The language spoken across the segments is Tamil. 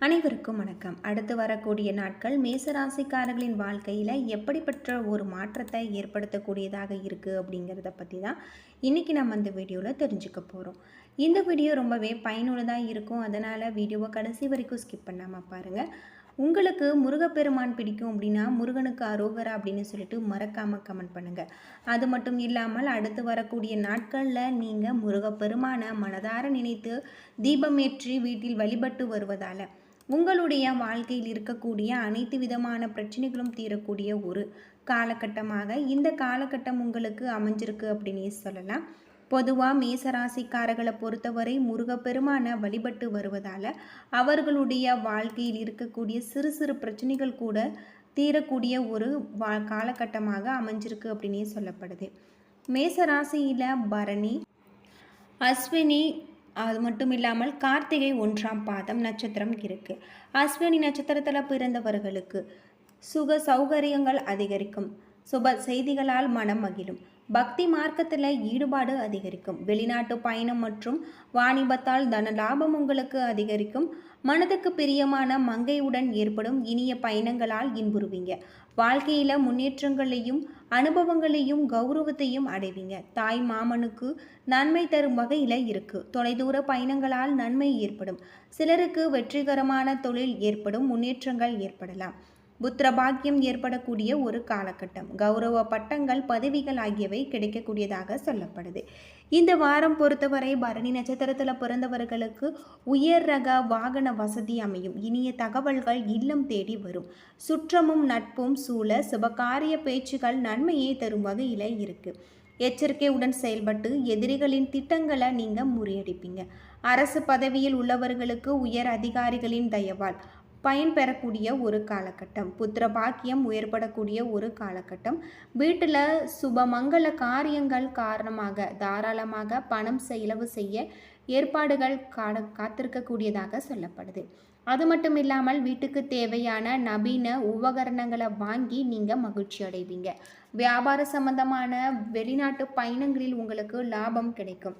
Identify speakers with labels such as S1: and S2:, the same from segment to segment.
S1: அனைவருக்கும் வணக்கம். அடுத்து வரக்கூடிய நாட்கள் மேசராசிக்காரர்களின் வாழ்க்கையில் எப்படிப்பட்ட ஒரு மாற்றத்தை ஏற்படுத்தக்கூடியதாக இருக்குது அப்படிங்கிறத பற்றி தான் இன்றைக்கி நம்ம இந்த வீடியோவில் தெரிஞ்சுக்க போகிறோம் இந்த வீடியோ ரொம்பவே பயனுள்ளதாக இருக்கும். அதனால் வீடியோவை கடைசி வரைக்கும் ஸ்கிப் பண்ணாமல் பாருங்கள் உங்களுக்கு முருகப்பெருமான் பிடிக்கும் அப்படின்னா முருகனுக்கு அரோகரா அப்படின்னு சொல்லிட்டு மறக்காமல் கமெண்ட் பண்ணுங்கள் அது மட்டும் இல்லாமல் அடுத்து வரக்கூடிய நாட்களில் நீங்கள் முருகப்பெருமானை மனதார நினைத்து தீபமேற்றி வீட்டில் வழிபட்டு வருவதால் உங்களுடைய வாழ்க்கையில் இருக்கக்கூடிய அனைத்து விதமான பிரச்சனைகளும் தீரக்கூடிய ஒரு காலகட்டமாக இந்த காலகட்டம் உங்களுக்கு அமைஞ்சிருக்கு அப்படின்னு சொல்லலாம். பொதுவாக மேசராசிக்காரர்களை பொறுத்தவரை முருகப்பெருமான வழிபட்டு வருவதால் அவர்களுடைய வாழ்க்கையில் இருக்கக்கூடிய சிறு சிறு பிரச்சனைகள் கூட தீரக்கூடிய ஒரு வா காலகட்டமாக அமைஞ்சிருக்கு அப்படின்னே சொல்லப்படுது. மேசராசியில் பரணி அஸ்வினி அது மட்டும் இல்லாமல் கார்த்திகை ஒன்றாம் பாதம் நட்சத்திரம் இருக்குது அஸ்வினி நட்சத்திரத்தில் பிறந்தவர்களுக்கு சுக சௌகரியங்கள் அதிகரிக்கும். சுப செய்திகளால் மனம் மகிழும். பக்தி மார்க்கத்தில் ஈடுபாடு அதிகரிக்கும். வெளிநாட்டு பயணம் மற்றும் வாணிபத்தால் தன லாபம் உங்களுக்கு அதிகரிக்கும். மனதுக்கு பிரியமான மங்கையுடன் ஏற்படும் இனிய பயணங்களால் இன்புறுவீங்க. வாழ்க்கையில் முன்னேற்றங்களையும் அனுபவங்களையும் கௌரவத்தையும் அடைவீங்க. தாய் மாமனுக்கு நன்மை தரும் வகையில் இருக்குது தொலைதூர பயணங்களால் நன்மை ஏற்படும். சிலருக்கு வெற்றிகரமான தொழில் ஏற்படும் முன்னேற்றங்கள் ஏற்படலாம். புத்திரபாக்கியம் ஏற்படக்கூடிய ஒரு காலகட்டம். கௌரவ பட்டங்கள் பதவிகள் ஆகியவை கிடைக்கக்கூடியதாக சொல்லப்படுது. இந்த வாரம் பொறுத்தவரை பரணி நட்சத்திரத்தில் பிறந்தவர்களுக்கு உயர் ரக வாகன வசதி அமையும். இனிய தகவல்கள் இல்லம் தேடி வரும். சுற்றமும் நட்பும் சூழ சுபகாரிய பேச்சுகள் நன்மையை தரும் வகையில் இருக்குது எச்சரிக்கையுடன் செயல்பட்டு எதிரிகளின் திட்டங்களை நீங்கள் முறியடிப்பீங்க. அரசு பதவியில் உள்ளவர்களுக்கு உயர் அதிகாரிகளின் தயவால் பயன் பெறக்கூடிய ஒரு காலகட்டம். புத்திர பாக்கியம் உயர்படக்கூடிய ஒரு காலகட்டம். வீட்டில் சுபமங்கல காரியங்கள் காரணமாக தாராளமாக பணம் செலவு செய்ய ஏற்பாடுகள் காட காத்திருக்கக்கூடியதாக சொல்லப்படுது. அது மட்டும் இல்லாமல் வீட்டுக்கு தேவையான நவீன உபகரணங்களை வாங்கி நீங்கள் மகிழ்ச்சி அடைவீங்க. வியாபார சம்பந்தமான வெளிநாட்டு பயணங்களில் உங்களுக்கு லாபம் கிடைக்கும்.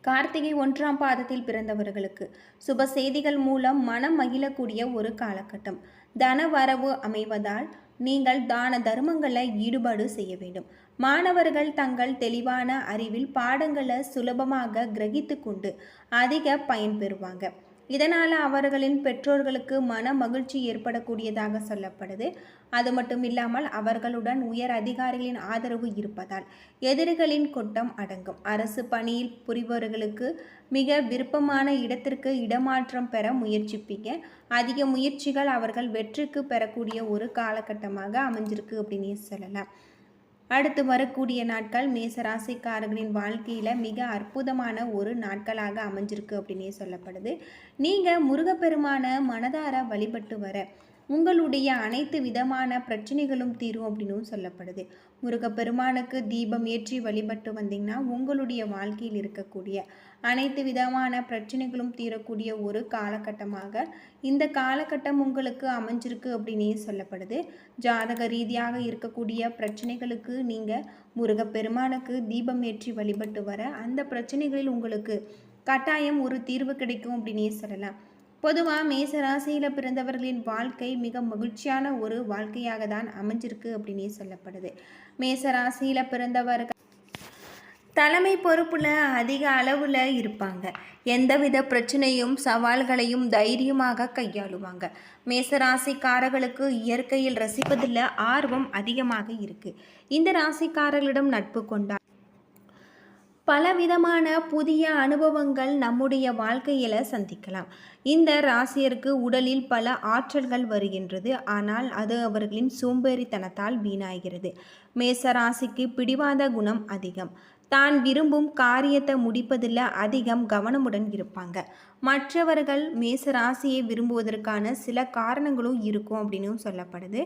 S1: கார்த்திகை ஒன்றாம் பாதத்தில் பிறந்தவர்களுக்கு. சுப செய்திகள் மூலம் மனம் மகிழக்கூடிய ஒரு காலகட்டம். தன வரவு அமைவதால் நீங்கள் தான தர்மங்களை ஈடுபாடு செய்ய வேண்டும். மாணவர்கள் தங்கள் தெளிவான அறிவில் பாடங்களை சுலபமாக கிரகித்து கொண்டு அதிக பயன்பெறுவாங்க இதனால் அவர்களின் பெற்றோர்களுக்கு மன மகிழ்ச்சி ஏற்படக்கூடியதாக சொல்லப்படுது. அது மட்டும் இல்லாமல் அவர்களுடன் உயர் அதிகாரிகளின் ஆதரவு இருப்பதால் எதிரிகளின் கொட்டம் அடங்கும். அரசு பணியில் புரிபவர்களுக்கு மிக விருப்பமான இடத்திற்கு இடமாற்றம் பெற முயற்சிப்பீங்க. அதிக முயற்சிகள் அவர்கள் வெற்றிக்கு பெறக்கூடிய ஒரு காலகட்டமாக அமைஞ்சிருக்கு அப்படின்னு சொல்லலாம். அடுத்து வரக்கூடிய நாட்கள் மேச ராசிக்காரர்களின் வாழ்க்கையில் மிக அற்புதமான ஒரு நாட்களாக அமைஞ்சிருக்கு அப்படின்னே சொல்லப்படுது. நீங்கள் முருகப்பெருமான மனதார வழிபட்டு வர உங்களுடைய அனைத்து விதமான பிரச்சனைகளும் தீரும் அப்படின்னும் சொல்லப்படுது. முருகப்பெருமானுக்கு தீபம் ஏற்றி வழிபட்டு வந்தீங்கன்னா உங்களுடைய வாழ்க்கையில் இருக்கக்கூடிய அனைத்து விதமான பிரச்சனைகளும் தீரக்கூடிய ஒரு காலகட்டமாக இந்த காலகட்டம் உங்களுக்கு அமைஞ்சிருக்கு அப்படின்னே சொல்லப்படுது. ஜாதக ரீதியாக இருக்கக்கூடிய பிரச்சனைகளுக்கு நீங்கள் முருகப்பெருமானுக்கு தீபம் ஏற்றி வழிபட்டு வர அந்த பிரச்சனைகளில் உங்களுக்கு கட்டாயம் ஒரு தீர்வு கிடைக்கும் அப்படின்னே சொல்லலாம். பொதுவாக மேசராசியில் பிறந்தவர்களின் வாழ்க்கை மிக மகிழ்ச்சியான ஒரு வாழ்க்கையாக தான் அமைஞ்சிருக்கு அப்படின்னே சொல்லப்படுது. மேசராசியில் பிறந்தவர்கள் தலைமை பொறுப்பில் அதிக அளவில் இருப்பாங்க. எந்தவித பிரச்சனையும் சவால்களையும் தைரியமாக கையாளுவாங்க. மேசராசிக்காரர்களுக்கு இயற்கையில் ரசிப்பதில் ஆர்வம் அதிகமாக இருக்குது இந்த ராசிக்காரர்களிடம் நட்பு கொண்டால் பலவிதமான புதிய அனுபவங்கள் நம்முடைய வாழ்க்கையில் சந்திக்கலாம். இந்த ராசியருக்கு உடலில் பல ஆற்றல்கள் வருகின்றது. ஆனால் அது அவர்களின் சோம்பேறித்தனத்தால் வீணாகிறது. மேச ராசிக்கு பிடிவாத குணம் அதிகம். தான் விரும்பும் காரியத்தை முடிப்பதில் அதிகம் கவனமுடன் இருப்பாங்க. மற்றவர்கள் மேச ராசியை விரும்புவதற்கான சில காரணங்களும் இருக்கும் அப்படின்னு சொல்லப்படுது.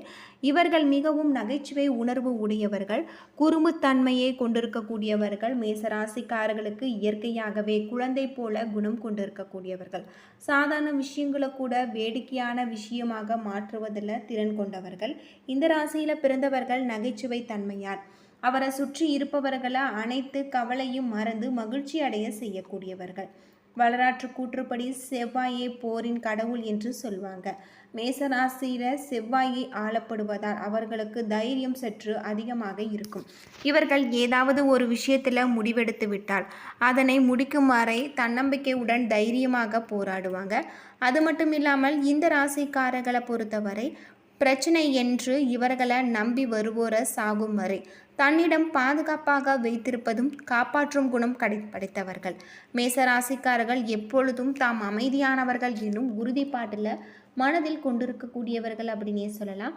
S1: இவர்கள் மிகவும் நகைச்சுவை உணர்வு உடையவர்கள். குறும்புத்தன்மையை கொண்டிருக்கக்கூடியவர்கள். மேச ராசிக்காரர்களுக்கு இயற்கையாகவே குழந்தை போல குணம் கொண்டிருக்கக்கூடியவர்கள். சாதாரண விஷயங்களை கூட வேடிக்கையான விஷயமாக மாற்றுவதில் திறன் கொண்டவர்கள். இந்த ராசியில் பிறந்தவர்கள் நகைச்சுவை தன்மையார் அவரை சுற்றி இருப்பவர்களா அனைத்து கவலையும் மறந்து மகிழ்ச்சி அடைய செய்யக்கூடியவர்கள். வரலாற்று கூற்றுப்படி செவ்வாயே போரின் கடவுள் என்று சொல்வாங்க. மேசராசியில செவ்வாயை ஆளப்படுவதால் அவர்களுக்கு தைரியம் சற்று அதிகமாக இருக்கும். இவர்கள் ஏதாவது ஒரு விஷயத்தில் முடிவெடுத்து விட்டால் அதனை முடிக்கும் வரை தன்னம்பிக்கையுடன் தைரியமாக போராடுவாங்க. அது மட்டும் இல்லாமல் இந்த ராசிக்காரர்களை பொறுத்தவரை பிரச்சனை என்று இவர்களை நம்பி வருவோர சாகும் வரை தன்னிடம் பாதுகாப்பாக வைத்திருப்பதும் காப்பாற்றும் குணம் கடைப்படைத்தவர்கள் மேசராசிக்காரர்கள் எப்பொழுதும் தாம் அமைதியானவர்கள் என்னும் உறுதிப்பாட்டில் மனதில் கொண்டிருக்கக்கூடியவர்கள் அப்படின்னே சொல்லலாம்.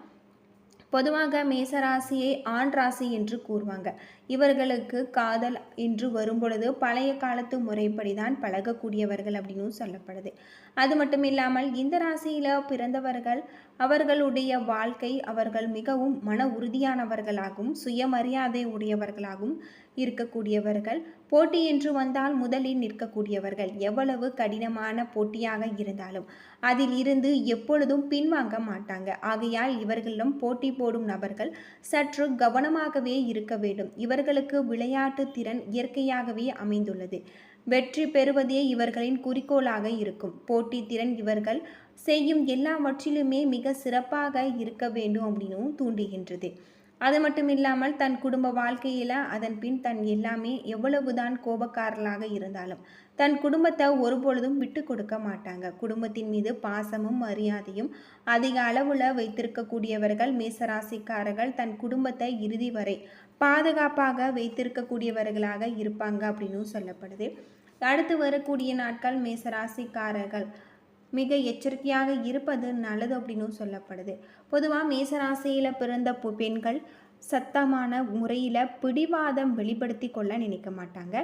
S1: பொதுவாக மேசராசியை ஆண் ராசி என்று கூறுவாங்க. இவர்களுக்கு காதல் என்று வரும்பொழுது பழைய காலத்து முறைப்படி தான் பழகக்கூடியவர்கள் அப்படின்னு சொல்லப்படுது. அது மட்டும் இல்லாமல் இந்த ராசியில் பிறந்தவர்கள் அவர்களுடைய வாழ்க்கை அவர்கள் மிகவும் மன உறுதியானவர்களாகவும் சுயமரியாதை உடையவர்களாகவும் இருக்கக்கூடியவர்கள். போட்டி என்று வந்தால் முதலில் நிற்கக்கூடியவர்கள். எவ்வளவு கடினமான போட்டியாக இருந்தாலும் அதில் இருந்து எப்பொழுதும் பின்வாங்க மாட்டாங்க. ஆகையால் இவர்களிடம் போட்டி போடும் நபர்கள் சற்று கவனமாகவே இருக்க வேண்டும். இவர் இவர்களுக்கு விளையாட்டு திறன் இயற்கையாகவே அமைந்துள்ளது. வெற்றி பெறுவதே இவர்களின் குறிக்கோளாக இருக்கும். போட்டி திறன் இவர்கள் செய்யும் எல்லாவற்றிலுமே மிக சிறப்பாக இருக்க வேண்டும் அப்படின்னும் தூண்டுகின்றது. அது மட்டும் இல்லாமல் தன் குடும்ப வாழ்க்கையில் அதன் பின் தன் எல்லாமே எவ்வளவுதான் கோபக்காரர்களாக இருந்தாலும் தன் குடும்பத்தை ஒருபொழுதும் விட்டு கொடுக்க மாட்டாங்க. குடும்பத்தின் மீது பாசமும் மரியாதையும் அதிக அளவில் வைத்திருக்கக்கூடியவர்கள் மேசராசிக்காரர்கள் தன் குடும்பத்தை இறுதி வரை பாதுகாப்பாக வைத்திருக்கக்கூடியவர்களாக இருப்பாங்க அப்படின்னு சொல்லப்படுது. அடுத்து வரக்கூடிய நாட்கள் மேசராசிக்காரர்கள். மிக எச்சரிக்கையாக இருப்பது நல்லது அப்படின்னு சொல்லப்படுது. பொதுவாக மேசராசியில் பிறந்த பெண்கள் சத்தமான முறையில் பிடிவாதம் வெளிப்படுத்தி கொள்ள நினைக்க மாட்டாங்க.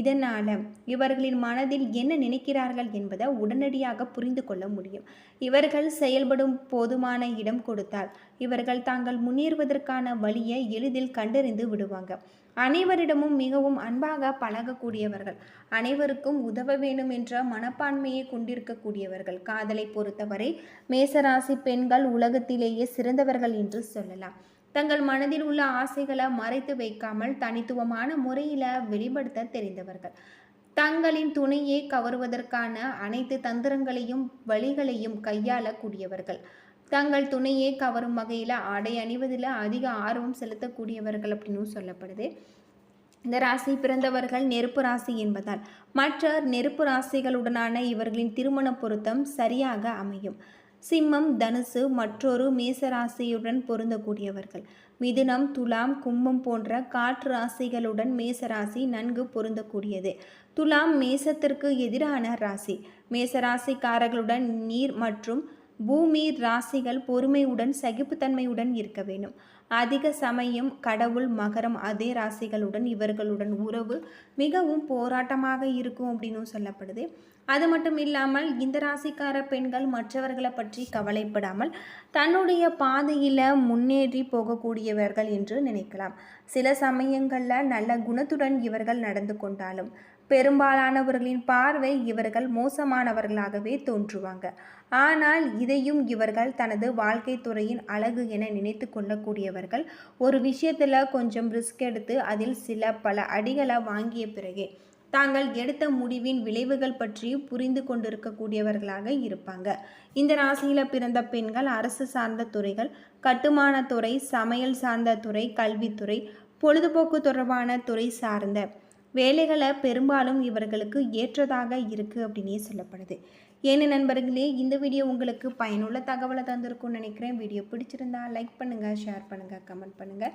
S1: இதனால் இவர்களின் மனதில் என்ன நினைக்கிறார்கள் என்பதை உடனடியாக புரிந்து கொள்ள முடியும். இவர்கள் செயல்படும் போதுமான இடம் கொடுத்தால் இவர்கள் தாங்கள் முன்னேறுவதற்கான வழியை எளிதில் கண்டறிந்து விடுவாங்க. அனைவரிடமும் மிகவும் அன்பாக பழகக்கூடியவர்கள் அனைவருக்கும் உதவ வேண்டும் என்ற மனப்பான்மையை கொண்டிருக்கக்கூடியவர்கள் காதலை பொறுத்தவரை மேசராசி பெண்கள் உலகத்திலேயே சிறந்தவர்கள் என்று சொல்லலாம். தங்கள் மனதில் உள்ள ஆசைகளை மறைத்து வைக்காமல் தனித்துவமான முறையில் வெளிப்படுத்த தெரிந்தவர்கள். தங்களின் துணையை கவருவதற்கான அனைத்து தந்திரங்களையும் வழிகளையும் கையாளக்கூடியவர்கள். தங்கள் துணையை கவரும் வகையில் ஆடை அணிவதில் அதிக ஆர்வம் செலுத்தக்கூடியவர்கள் அப்படின்னு சொல்லப்படுது. இந்த ராசி பிறந்தவர்கள் நெருப்பு ராசி என்பதால் மற்ற நெருப்பு ராசிகளுடனான இவர்களின் திருமண பொருத்தம் சரியாக அமையும். சிம்மம் தனுசு மற்றொரு மேசராசியுடன் பொருந்தக்கூடியவர்கள். மிதுனம் துலாம் கும்பம் போன்ற காற்று ராசிகளுடன் மேசராசி நன்கு பொருந்தக்கூடியது. துலாம் மேசத்திற்கு எதிரான ராசி. மேசராசிக்காரர்களுடன் நீர் மற்றும் பூமி ராசிகள் பொறுமையுடன் சகிப்புத்தன்மையுடன் இருக்க வேண்டும். அதிக சமயம் கடவுள் மகரம் அதே ராசிகளுடன் இவர்களுடன் உறவு மிகவும் போராட்டமாக இருக்கும் அப்படின்னும் சொல்லப்படுது. அது மட்டும் இல்லாமல் இந்த ராசிக்கார பெண்கள் மற்றவர்களை பற்றி கவலைப்படாமல் தன்னுடைய பாதையில் முன்னேறி போகக்கூடியவர்கள் என்று நினைக்கலாம். சில சமயங்களில் நல்ல குணத்துடன் இவர்கள் நடந்து கொண்டாலும் பெரும்பாலானவர்களின் பார்வை இவர்கள் மோசமானவர்களாகவே தோன்றுவாங்க. ஆனால் இதையும் இவர்கள் தனது வாழ்க்கை துறையின் அழகு என நினைத்து கொள்ளக்கூடியவர்கள் ஒரு விஷயத்தில் கொஞ்சம் ரிஸ்க் எடுத்து அதில் சில பல அடிகளை வாங்கிய பிறகே தாங்கள் எடுத்த முடிவின் விளைவுகள் பற்றி புரிந்து கொண்டிருக்கக்கூடியவர்களாக இருப்பாங்க. இந்த ராசியில் பிறந்த பெண்கள் அரசு சார்ந்த துறைகள் கட்டுமானத்துறை சமையல் சார்ந்த துறை கல்வித்துறை பொழுதுபோக்கு தொடர்பான துறை சார்ந்த வேலைகளை பெரும்பாலும் இவர்களுக்கு ஏற்றதாக இருக்குது அப்படின்னே சொல்லப்படுது. ஏன்னு நண்பர்களே இந்த வீடியோ உங்களுக்கு பயனுள்ள தகவலை தந்திருக்கும்னு நினைக்கிறேன். வீடியோ பிடிச்சிருந்தா லைக் பண்ணுங்கள் ஷேர் பண்ணுங்கள் கமெண்ட் பண்ணுங்கள்